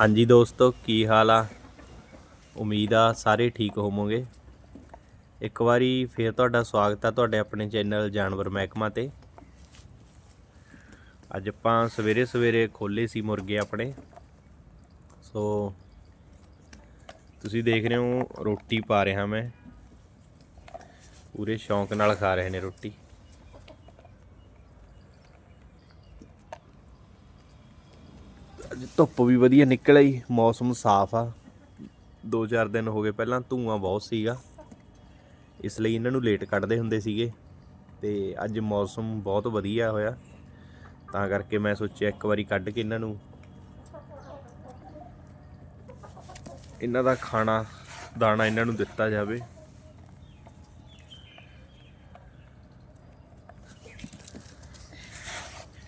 ਹਾਂਜੀ ਦੋਸਤੋ, ਕੀ ਹਾਲ ਆ? ਉਮੀਦ ਆ ਸਾਰੇ ਠੀਕ ਹੋਵੋਗੇ। ਇੱਕ ਵਾਰੀ ਫੇਰ ਤੁਹਾਡਾ ਸਵਾਗਤ ਆ ਤੁਹਾਡੇ ਆਪਣੇ ਚੈਨਲ ਜਾਨਵਰ ਮਹਿਕਮਾ ਤੇ। ਅੱਜ ਆਪਾਂ ਸਵੇਰੇ ਸਵੇਰੇ ਖੋਲੇ ਸੀ ਮੁਰਗੇ ਆਪਣੇ। ਸੋ, ਤੁਸੀਂ ਦੇਖ ਰਹੇ ਹੋ ਰੋਟੀ ਪਾ ਰਿਹਾ ਮੈਂ। ਪੂਰੇ ਸ਼ੌਂਕ ਨਾਲ ਖਾ ਰਹੇ ਨੇ ਰੋਟੀ। ਧੁੱਪ ਵੀ ਵਧੀਆ ਨਿਕਲ ਆਈ ਮੌਸਮ ਸਾਫ਼ ਆ। 2-4 ਦਿਨ ਹੋ ਗਏ ਪਹਿਲਾਂ ਧੂਆਂ ਬਹੁਤ ਸੀਗਾ, ਇਸ ਲਈ ਇਹਨਾਂ ਨੂੰ ਲੇਟ ਕੱਢਦੇ ਹੁੰਦੇ ਸੀਗੇ ਤੇ ਅੱਜ ਮੌਸਮ ਬਹੁਤ ਵਧੀਆ ਹੋਇਆ। ਤਾਂ ਕਰਕੇ ਮੈਂ ਸੋਚਿਆ ਇੱਕ ਵਾਰੀ ਕੱਢ ਕੇ ਇਹਨਾਂ ਨੂੰ। ਇਹਨਾਂ ਦਾ ਖਾਣਾ, ਦਾਣਾ ਇਹਨਾਂ ਨੂੰ ਦਿੱਤਾ ਜਾਵੇ।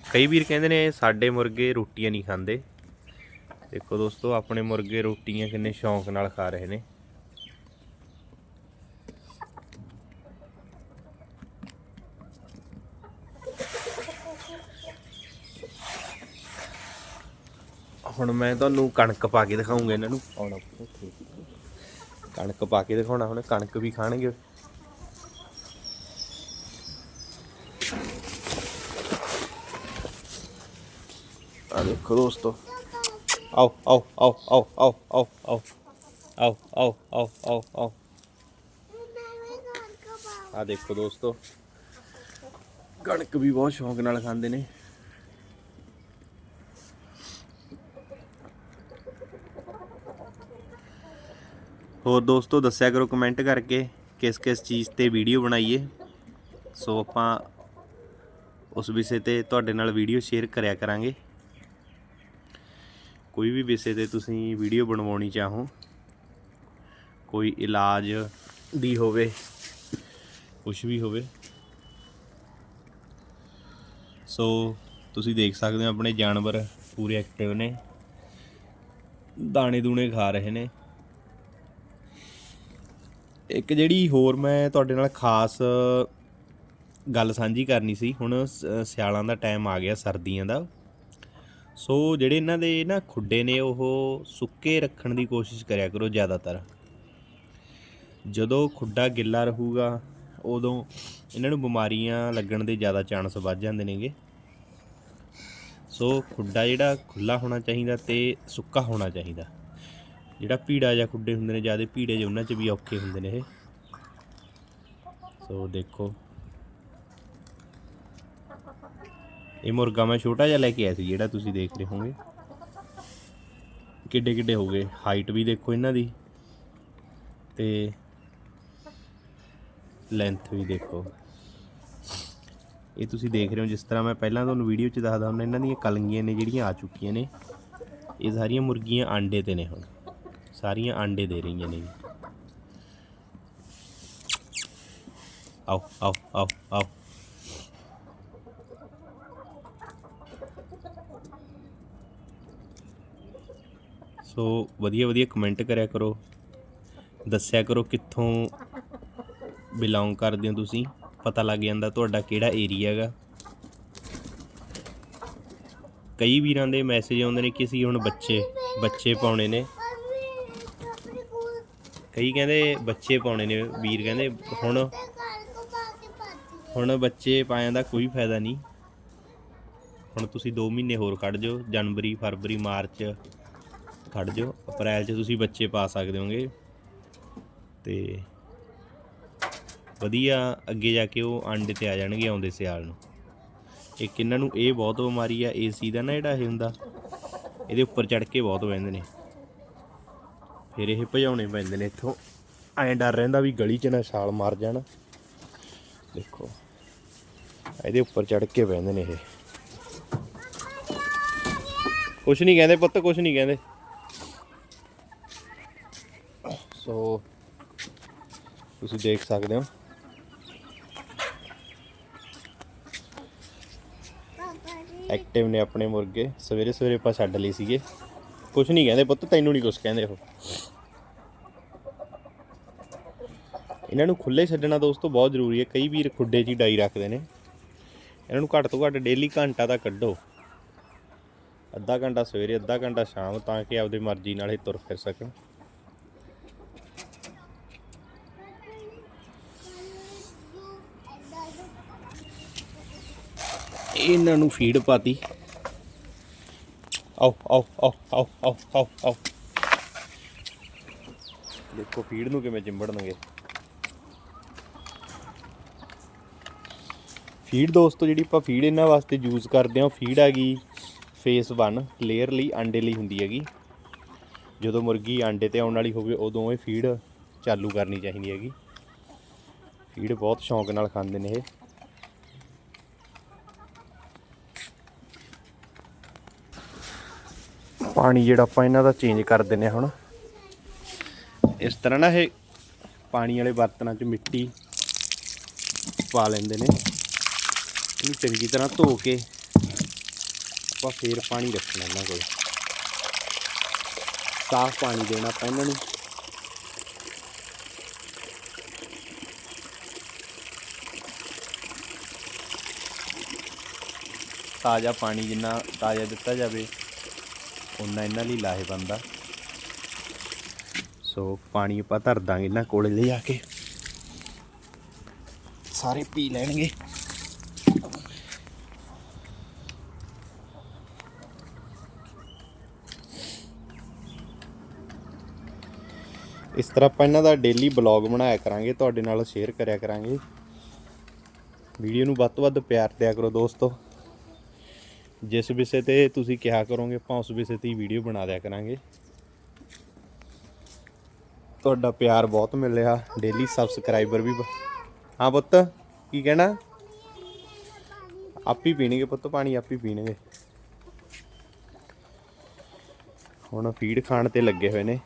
ਕਈ ਵੀਰ ਕਹਿੰਦੇ ਨੇ ਸਾਡੇ ਮੁਰਗੇ ਰੋਟੀਆਂ ਨਹੀਂ ਖਾਂਦੇ। ਦੇਖੋ ਦੋਸਤੋ ਆਪਣੇ ਮੁਰਗੇ ਰੋਟੀਆਂ ਕਿੰਨੇ ਸ਼ੌਂਕ ਨਾਲ ਖਾ ਰਹੇ ਨੇ। ਹੁਣ ਮੈਂ ਤੁਹਾਨੂੰ ਕਣਕ ਪਾ ਕੇ ਦਿਖਾਉਂਗਾ ਇਹਨਾਂ ਨੂੰ। ਆਉਣਾ। ਕਣਕ ਪਾ ਕੇ ਦਿਖਾਉਣਾ ਹੁਣ ਕਣਕ ਵੀ ਖਾਣਗੇ। ਆ ਦੇਖੋ ਦੋਸਤੋ ਆਓ ਆਓ ਆਓ ਆਓ ਆਓ ਆਓ ਆਓ ਆਓ ਆਓ ਆਓ ਆਓ ਆਓ ਆ ਦੇਖੋ ਦੋਸਤੋ। ਕਣਕ ਵੀ ਬਹੁਤ ਸ਼ੌਂਕ ਨਾਲ ਖਾਂਦੇ ਨੇ। ਹੋਰ ਦੋਸਤੋ ਦੱਸਿਆ ਕਰੋ ਕਮੈਂਟ ਕਰਕੇ ਕਿਸ ਕਿਸ ਚੀਜ਼ ਤੇ ਵੀਡੀਓ ਬਣਾਈਏ। ਸੋ ਆਪਾਂ ਉਸ ਵਿਸ਼ੇ ਤੇ ਤੁਹਾਡੇ ਨਾਲ ਵੀਡੀਓ ਸ਼ੇਅਰ ਕਰਿਆ ਕਰਾਂਗੇ। ਕੋਈ ਵੀ ਵਿਸ਼ੇ ਤੇ ਤੁਸੀਂ ਵੀਡੀਓ ਬਣਵਾਉਣੀ ਚਾਹੋ, ਕੋਈ ਇਲਾਜ ਦੀ ਹੋਵੇ ਕੁਝ ਵੀ ਹੋਵੇ, ਸੋ ਤੁਸੀਂ ਦੇਖ ਸਕਦੇ ਹੋ ਆਪਣੇ ਜਾਨਵਰ ਪੂਰੇ ਐਕਟਿਵ ਨੇ, ਦਾਣੇ ਦੂਣੇ ਖਾ ਰਹੇ ਨੇ। ਇੱਕ ਜਿਹੜੀ ਹੋਰ ਮੈਂ ਤੁਹਾਡੇ ਨਾਲ ਖਾਸ ਗੱਲ ਸਾਂਝੀ ਕਰਨੀ ਸੀ, ਹੁਣ ਸ- ਸਿਆਲਾਂ ਦਾ ਟਾਈਮ ਆ ਗਿਆ ਸਰਦੀਆਂ ਦਾ। ਸੋ ਜਿਹੜੇ ਇਹਨਾਂ ਦੇ ਨਾ ਖੁੱਡੇ ਨੇ, ਉਹ ਸੁੱਕੇ ਰੱਖਣ ਦੀ ਕੋਸ਼ਿਸ਼ ਕਰਿਆ ਕਰੋ ਜ਼ਿਆਦਾਤਰ। ਜਦੋਂ ਖੁੱਡਾ ਗਿੱਲਾ ਰਹੂਗਾ, ਉਦੋਂ ਇਹਨਾਂ ਨੂੰ ਬਿਮਾਰੀਆਂ ਲੱਗਣ ਦੇ ਜ਼ਿਆਦਾ ਚਾਂਸ ਵੱਧ ਜਾਂਦੇ ਨੇਗੇ। ਸੋ ਖੁੱਡਾ ਜਿਹੜਾ ਖੁੱਲਾ ਹੋਣਾ ਚਾਹੀਦਾ ਤੇ ਸੁੱਕਾ ਹੋਣਾ ਚਾਹੀਦਾ। ਜਿਹੜਾ ਪੀੜਾ ਜਾਂ ਖੁੱਡੇ ਹੁੰਦੇ ਨੇ, ਜ਼ਿਆਦਾ ਪੀੜੇ ਜਿਹੇ, ਉਹਨਾਂ 'ਚ ਵੀ ਔਖੇ ਹੁੰਦੇ ਨੇ ਇਹ। ਸੋ ਦੇਖੋ। ਇਹ ਮੁਰਗਾ ਮੈਂ ਛੋਟਾ ਜਿਹਾ ਲੈ ਕੇ ਆਇਆ ਸੀ, ਜਿਹੜਾ ਤੁਸੀਂ ਦੇਖ ਰਹੇ ਹੋਗੇ ਕਿੱਡੇ ਕਿੱਡੇ ਹੋ ਗਏ ਹਾਈਟ ਵੀ ਦੇਖੋ ਇਹਨਾਂ ਦੀ। ਤੇ ਲੈਂਥ ਵੀ ਦੇਖੋ। ਇਹ ਤੁਸੀਂ ਦੇਖ ਰਹੇ ਹੋ, ਜਿਸ ਤਰ੍ਹਾਂ ਮੈਂ ਪਹਿਲਾਂ ਤੁਹਾਨੂੰ ਵੀਡੀਓ 'ਚ ਦੱਸਦਾ ਹੁੰਦਾ, ਇਹਨਾਂ ਦੀਆਂ ਕਲੰਗੀਆਂ ਨੇ ਜਿਹੜੀਆਂ ਆ ਚੁੱਕੀਆਂ ਨੇ। ਇਹ ਸਾਰੀਆਂ ਮੁਰਗੀਆਂ ਆਂਡੇ ਤੇ ਨੇ ਹੁਣ। ਸਾਰੀਆਂ ਆਂਡੇ ਦੇ ਰਹੀਆਂ ਨੇ। ਆਓ ਆਓ ਆਓ ਆਓ। ਸੋ ਵਧੀਆ ਵਧੀਆ ਕਮੈਂਟ ਕਰਿਆ ਕਰੋ। ਦੱਸਿਆ ਕਰੋ ਕਿੱਥੋਂ ਬਿਲੋਂਗ ਕਰਦੇ ਹੋ ਤੁਸੀਂ। ਪਤਾ ਲੱਗ ਜਾਂਦਾ ਤੁਹਾਡਾ ਕਿਹੜਾ ਏਰੀਆ ਹੈਗਾ। ਕਈ ਵੀਰਾਂ ਦੇ ਮੈਸੇਜ ਆਉਂਦੇ ਨੇ ਕਿ ਅਸੀਂ ਹੁਣ ਬੱਚੇ ਬੱਚੇ ਪਾਉਣੇ ਨੇ। ਕਈ ਕਹਿੰਦੇ ਬੱਚੇ ਪਾਉਣੇ ਨੇ, ਵੀਰ ਕਹਿੰਦੇ ਹੁਣ ਹੁਣ ਬੱਚੇ ਪਾਇਆਂ ਦਾ ਕੋਈ ਫਾਇਦਾ ਨਹੀਂ। ਹੁਣ ਤੁਸੀਂ 2 ਮਹੀਨੇ ਹੋਰ ਕੱਢ ਜਾਓ, ਜਨਵਰੀ, ਫਰਵਰੀ, ਮਾਰਚ। ਕੱਢ ਜਾਓ। ਅਪ੍ਰੈਲ 'ਚ ਤੁਸੀਂ ਬੱਚੇ ਪਾ ਸਕਦੇ ਹੋਗੇ। ਤੇ ਵਧੀਆ ਅੱਗੇ ਜਾ ਕੇ ਉਹ ਅੰਡੇ ਤੇ ਆ ਜਾਣਗੇ ਆਉਂਦੇ ਸਿਆਲ ਨੂੰ। ਇੱਕ ਇਹਨਾਂ ਨੂੰ ਇਹ ਬਹੁਤ ਬਿਮਾਰੀ ਆ ਏਸੀ ਦਾ ਨਾ ਜਿਹੜਾ ਇਹ ਹੁੰਦਾ, ਇਹਦੇ ਉੱਪਰ ਚੜ ਕੇ ਬਹੁਤ ਬਹਿੰਦੇ ਨੇ। ਫਿਰ ਇਹ ਭਜਾਉਣੇ ਪੈਂਦੇ ਨੇ ਇੱਥੋਂ। ਐਂ ਡਰ ਰਹਿੰਦਾ ਵੀ ਗਲੀ 'ਚ ਨਾ ਛਾਲ ਮਾਰ ਜਾਣ। ਦੇਖੋ, ਇਹਦੇ ਉੱਪਰ ਚੜ ਕੇ ਬਹਿੰਦੇ ਨੇ ਇਹ। ਕੁਛ ਨਹੀਂ ਕਹਿੰਦੇ ਪੁੱਤ, ਕੁਛ ਨਹੀਂ ਕਹਿੰਦੇ। ਸੋ ਤੁਸੀਂ ਦੇਖ ਸਕਦੇ ਹੋ। ਐਕਟਿਵ ਨੇ ਆਪਣੇ ਮੁਰਗੇ। ਸਵੇਰੇ ਸਵੇਰੇ ਆਪਾਂ ਛੱਡ ਲਈ ਸੀਗੇ। ਕੁਛ ਨਹੀਂ ਕਹਿੰਦੇ ਪੁੱਤ, ਤੈਨੂੰ ਨਹੀਂ ਕੁਛ ਕਹਿੰਦੇ ਉਹ। ਇਹਨਾਂ ਨੂੰ ਖੁੱਲੇ ਛੱਡਣਾ ਦੋਸਤੋ ਬਹੁਤ ਜ਼ਰੂਰੀ ਹੈ। ਕਈ ਵੀਰ ਖੁੱਡੇ 'ਚ ਹੀ ਡਾਈ ਰੱਖਦੇ ਨੇ। ਇਹਨਾਂ ਨੂੰ ਘੱਟ ਤੋਂ ਘੱਟ ਡੇਲੀ ਘੰਟਾ ਤਾਂ ਕੱਢੋ। ਅੱਧਾ ਘੰਟਾ ਸਵੇਰੇ, ਅੱਧਾ ਘੰਟਾ ਸ਼ਾਮ ਤਾਂ ਕਿ ਆਪਦੀ ਮਰਜ਼ੀ ਨਾਲ ਹੀ ਤੁਰ ਫਿਰ ਸਕਣ। ਇਹਨਾਂ ਨੂੰ ਫੀਡ ਪਾਤੀ। ਆਓ ਆਓ ਆਓ ਆਓ ਆਓ ਆਓ ਆਓ। ਦੇਖੋ ਫੀਡ ਨੂੰ ਕਿਵੇਂ ਚਿੰਬੜਨਗੇ। ਫੀਡ ਦੋਸਤੋ, ਜਿਹੜੀ ਆਪਾਂ ਫੀਡ ਇਹਨਾਂ ਵਾਸਤੇ ਯੂਜ਼ ਕਰਦੇ ਹਾਂ ਫੀਡ ਹੈਗੀ ਫੇਸ 1 ਲੇਅਰ ਲਈ ਆਂਡੇ ਲਈ ਹੁੰਦੀ ਹੈਗੀ। ਜਦੋਂ ਮੁਰਗੀ ਆਂਡੇ ਤੇ ਆਉਣ ਵਾਲੀ ਹੋਵੇ, ਉਦੋਂ ਇਹ ਫੀਡ ਚਾਲੂ ਕਰਨੀ ਚਾਹੀਦੀ ਹੈਗੀ। ਫੀਡ ਬਹੁਤ ਸ਼ੌਂਕ ਨਾਲ ਖਾਂਦੇ ਨੇ ਇਹ। ਪਾਣੀ ਜਿਹੜਾ ਆਪਾਂ ਇਹਨਾਂ ਦਾ ਚੇਂਜ ਕਰ ਦਿੰਨੇ ਹਾਂ ਹੁਣ ਇਸ ਤਰ੍ਹਾਂ ਨਾ ਇਹ ਪਾਣੀ ਵਾਲੇ ਬਰਤਨਾਂ 'ਚ ਮਿੱਟੀ ਪਾ ਲੈਂਦੇ ਨੇ। ਇਹਨੂੰ ਚੰਗੀ ਤਰ੍ਹਾਂ ਧੋ ਕੇ ਆਪਾਂ ਫੇਰ ਪਾਣੀ ਰੱਖਣਾ ਇਹਨਾਂ ਕੋਲ। ਸਾਫ਼ ਪਾਣੀ ਦੇਣਾ ਆਪਾਂ ਇਹਨਾਂ ਨੂੰ। ਤਾਜ਼ਾ ਪਾਣੀ ਜਿੰਨਾ ਤਾਜ਼ਾ ਦਿੱਤਾ ਜਾਵੇ। ਉਨਾ ਇਹਨਾਂ ਲਈ ਲਾਹੇਵੰਦ ਆ। ਸੋ ਪਾਣੀ ਆਪਾਂ ਧਰ ਦਾਂਗੇ ਇਹਨਾਂ ਕੋਲੇ ਲੈ ਜਾ ਕੇ। ਸਾਰੇ ਪੀ ਲੈਣਗੇ। ਇਸ ਤਰ੍ਹਾਂ ਆਪਾਂ ਇਹਨਾਂ ਦਾ ਡੇਲੀ ਬਲੌਗ ਬਣਾਇਆ ਕਰਾਂਗੇ, ਤੁਹਾਡੇ ਨਾਲ ਸ਼ੇਅਰ ਕਰਿਆ ਕਰਾਂਗੇ। ਵੀਡੀਓ ਨੂੰ ਵੱਧ ਤੋਂ ਵੱਧ ਪਿਆਰ ਦਿਆ ਕਰੋ ਦੋਸਤੋ। ਜਿਸ ਵਿਸ਼ੇ ਤੇ ਤੁਸੀਂ ਕਿਹਾ ਕਰੋਗੇ, ਆਪਾਂ ਉਸ ਵਿਸ਼ੇ ਤੇ ਹੀ ਵੀਡੀਓ ਬਣਾ ਦਿਆ ਕਰਾਂਗੇ। ਤੁਹਾਡਾ ਪਿਆਰ ਬਹੁਤ ਮਿਲਿਆ ਡੇਲੀ ਸਬਸਕ੍ਰਾਈਬਰ ਵੀ ਬ- ਹਾਂ ਪੁੱਤ, ਕੀ ਕਹਿਣਾ? ਆਪ ਹੀ ਪੀਣਗੇ ਪੁੱਤ ਪਾਣੀ, ਆਪ ਹੀ ਪੀਣਗੇ। ਹੁਣ ਫੀਡ ਖਾਣ ਤੇ ਲੱਗੇ ਹੋਏ ਨੇ।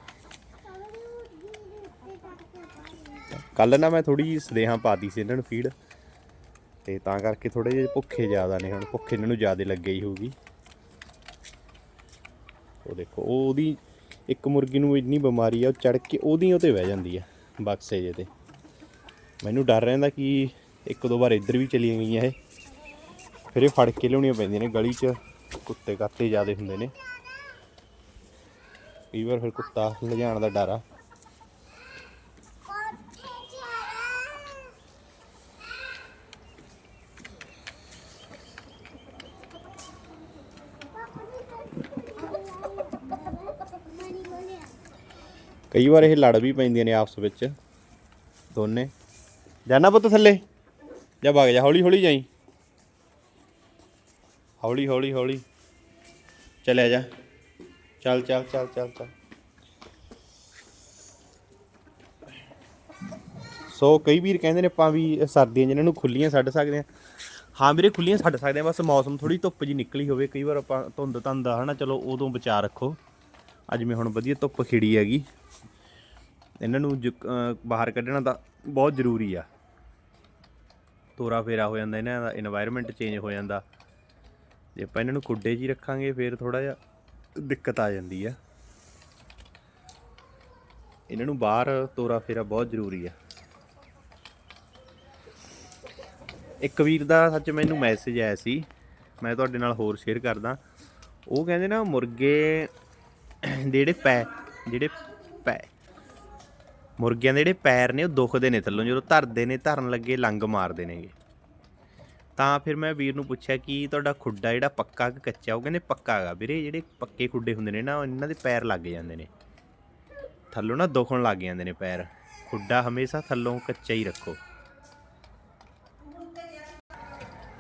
ਕੱਲ ਨਾ ਮੈਂ ਥੋੜੀ ਜਿਹੀ ਸਦੇਹਾਂ ਪਾਤੀ ਸੀ ਇਹਨਾਂ ਨੂੰ ਫੀਡ ਤੇ ਤਾਂ ਕਰਕੇ ਥੋੜੇ ਜਿਹੇ ਭੁੱਖੇ ਜ਼ਿਆਦਾ ਨੇ ਹੁਣ, ਭੁੱਖ ਇਹਨਾਂ ਨੂੰ ਜ਼ਿਆਦਾ ਲੱਗੇ ਹੀ ਹੋਊਗੀ। ਉਹ ਦੇਖੋ, ਉਹ ਉਹਦੀ ਇੱਕ ਮੁਰਗੀ ਨੂੰ ਇੰਨੀ ਬਿਮਾਰੀ ਆ, ਉਹ ਚੜ ਕੇ ਉਹਦੀ ਉਹ ਤੇ ਬਹਿ ਜਾਂਦੀ ਆ, ਬਕਸੇ ਜੇ ਤੇ। ਮੈਨੂੰ ਡਰ ਰਹਿੰਦਾ ਕਿ ਇੱਕ ਦੋ ਵਾਰ ਇੱਧਰ ਵੀ ਚਲੀਆਂ ਗਈਆਂ ਇਹ। ਫਿਰ ਇਹ ਫੜ ਕੇ ਲਿਆਉਣੀਆਂ ਪੈਂਦੀਆਂ ਨੇ, ਗਲੀ 'ਚ ਕੁੱਤੇ ਕਾਤੇ ਜ਼ਿਆਦਾ ਹੁੰਦੇ ਨੇ। ਕਈ ਵਾਰ ਫਿਰ ਕੁੱਤਾ ਲਿਜਾਣ ਦਾ ਡਰ ਆ। ਕਈ ਵਾਰ ਇਹ ਲੜ ਵੀ ਪੈਂਦੀਆਂ ਨੇ ਆਪਸ ਵਿੱਚ, ਦੋਨੇ। ਜਾਨਾ ਪੁੱਤ ਥੱਲੇ। ਜਾ ਵਗ ਜਾ ਹੌਲੀ ਹੌਲੀ ਜਾਈ। ਹੌਲੀ ਹੌਲੀ ਹੌਲੀ। ਚਲਿਆ ਜਾ। ਚੱਲ ਚੱਲ ਚੱਲ ਚੱਲ ਚੱਲ। ਸੋ ਕਈ ਵੀਰ ਕਹਿੰਦੇ ਨੇ ਆਪਾਂ ਵੀ ਸਰਦੀਆਂ ਜਿਹਨਾਂ ਨੂੰ ਖੁੱਲੀਆਂ ਛੱਡ ਸਕਦੇ ਆ ਹਾਂ ਵੀਰੇ, ਖੁੱਲੀਆਂ ਛੱਡ ਸਕਦੇ ਆ ਬਸ ਮੌਸਮ ਥੋੜੀ ਧੁੱਪ ਜੀ ਨਿਕਲੀ ਹੋਵੇ। ਕਈ ਵਾਰ ਆਪਾਂ ਧੁੰਦ ਧੰਦ ਆ, ਹਨਾ? ਚਲੋ, ਉਦੋਂ ਬਚਾ ਰੱਖੋ। ਅੱਜ ਮੈਂ ਹੁਣ ਵਧੀਆ ਧੁੱਪ ਖਿੜੀ ਹੈਗੀ। ਇਹਨਾਂ ਨੂੰ ਬਾਹਰ ਕੱਢਣਾ ਤਾਂ ਬਹੁਤ ਜ਼ਰੂਰੀ ਆ। ਤੋਰਾ ਫੇਰਾ ਹੋ ਜਾਂਦਾ, ਇਹਨਾਂ ਦਾ এনवायरमेंट ਚੇਂਜ ਹੋ ਜਾਂਦਾ। ਜੇ ਆਪਾਂ ਇਹਨਾਂ ਨੂੰ ਕੁੱਡੇ 'ਚ ਹੀ ਰੱਖਾਂਗੇ, ਫੇਰ ਥੋੜਾ ਜਿਹਾ ਦਿੱਕਤ ਆ ਜਾਂਦੀ ਆ। ਇਹਨਾਂ ਨੂੰ ਬਾਹਰ ਤੋਰਾ ਫੇਰਾ ਬਹੁਤ ਜ਼ਰੂਰੀ ਆ। ਇੱਕ ਵੀਰ ਦਾ ਸੱਚ ਮੈਨੂੰ ਮੈਸੇਜ ਆਇਆ ਸੀ, ਮੈਂ ਤੁਹਾਡੇ ਨਾਲ ਹੋਰ ਸ਼ੇਅਰ ਕਰਦਾ। ਉਹ ਕਹਿੰਦੇ ਨਾ, ਮੁਰਗੇ ਜਿਹੜੇ ਪੈ ਜਿਹੜੇ ਪੈ, ਮੁਰਗਿਆਂ ਦੇ ਜਿਹੜੇ ਪੈਰ ਨੇ ਉਹ ਦੁਖਦੇ ਨੇ ਥੱਲੋਂ, ਜਦੋਂ ਧਰਦੇ ਨੇ, ਧਰਨ ਲੱਗੇ, ਲੰਗ ਮਾਰਦੇ ਨੇਗੇ। ਤਾਂ ਫਿਰ ਮੈਂ ਵੀਰ ਨੂੰ ਪੁੱਛਿਆ ਕਿ ਤੁਹਾਡਾ ਖੁੱਡਾ ਜਿਹੜਾ ਪੱਕਾ ਕਿ ਕੱਚਾ, ਉਹ ਕਹਿੰਦੇ ਪੱਕਾ ਹੈਗਾ। ਵੀਰੇ, ਜਿਹੜੇ ਪੱਕੇ ਖੁੱਡੇ ਹੁੰਦੇ ਨੇ ਨਾ ਇਹਨਾਂ ਦੇ ਪੈਰ ਲੱਗ ਜਾਂਦੇ ਨੇ। ਥੱਲੋਂ ਨਾ ਦੁਖਣ ਲੱਗ ਜਾਂਦੇ ਨੇ ਪੈਰ। ਖੁੱਡਾ ਹਮੇਸ਼ਾ ਥੱਲੋਂ ਕੱਚਾ ਹੀ ਰੱਖੋ।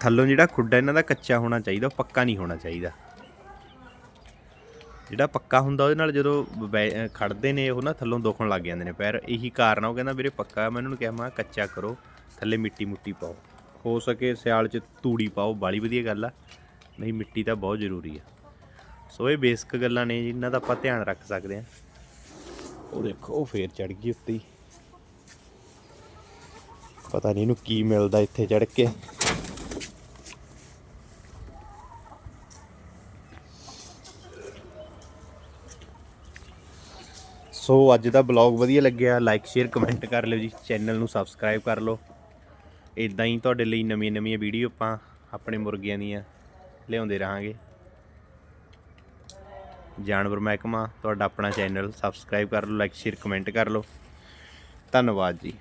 ਥੱਲੋਂ ਜਿਹੜਾ ਖੁੱਡਾ ਇਹਨਾਂ ਦਾ ਕੱਚਾ ਹੋਣਾ ਚਾਹੀਦਾ, ਉਹ ਪੱਕਾ ਨਹੀਂ ਹੋਣਾ ਚਾਹੀਦਾ। ਜਿਹੜਾ ਪੱਕਾ ਹੁੰਦਾ ਉਹਦੇ ਨਾਲ ਜਦੋਂ ਬੈ- ਅਹ ਖੜਦੇ ਨੇ ਉਹ ਨਾ ਥੱਲੋਂ ਦੁਖਣ ਲੱਗ ਜਾਂਦੇ ਨੇ ਪੈਰ। ਇਹੀ ਕਾਰਨ ਆ, ਉਹ ਕਹਿੰਦਾ ਵੀਰੇ ਪੱਕਾ ਮੈਂ ਉਹਨਾਂ ਨੂੰ ਕਿਹਾ, ਮੈਂ ਕੱਚਾ ਕਰੋ, ਥੱਲੇ ਮਿੱਟੀ ਮੁੱਟੀ ਪਾਓ। ਹੋ ਸਕੇ ਸਿਆਲ 'ਚ ਤੂੜੀ ਪਾਓ, ਬਾਲੀ ਵਧੀਆ ਗੱਲ ਆ। ਨਹੀਂ, ਮਿੱਟੀ ਤਾਂ ਬਹੁਤ ਜ਼ਰੂਰੀ ਆ। ਸੋ ਇਹ ਬੇਸਿਕ ਗੱਲਾਂ ਨੇ ਜਿਨ੍ਹਾਂ ਦਾ ਆਪਾਂ ਧਿਆਨ ਰੱਖ ਸਕਦੇ ਆ ਉਹ ਦੇਖੋ, ਉਹ ਫੇਰ ਚੜ ਗਈ ਉੱਤੇ ਹੀ। ਪਤਾ ਨਹੀਂ ਇਹਨੂੰ ਕੀ ਮਿਲਦਾ ਇੱਥੇ ਚੜ ਕੇ। ਸੋ ਅੱਜ ਦਾ ਬਲੌਗ ਵਧੀਆ ਲੱਗਿਆ ਲਾਈਕ ਸ਼ੇਅਰ ਕਮੈਂਟ ਕਰ ਲਿਓ ਜੀ। ਚੈਨਲ ਨੂੰ ਸਬਸਕ੍ਰਾਈਬ ਕਰ ਲਓ। ਇਦਾਂ ਹੀ ਤੁਹਾਡੇ ਲਈ ਨਵੀਆਂ ਨਵੀਆਂ ਵੀਡੀਓ ਆਪਾਂ ਆਪਣੇ ਮੁਰਗਿਆਂ ਦੀਆਂ ਲਿਆਉਂਦੇ ਰਹਾਂਗੇ। ਜਾਨਵਰ ਮਹਿਕਮਾ, ਤੁਹਾਡਾ ਆਪਣਾ ਚੈਨਲ ਸਬਸਕ੍ਰਾਈਬ ਕਰ ਲਓ ਲਾਈਕ ਸ਼ੇਅਰ ਕਮੈਂਟ ਕਰ ਲਓ। ਧੰਨਵਾਦ ਜੀ।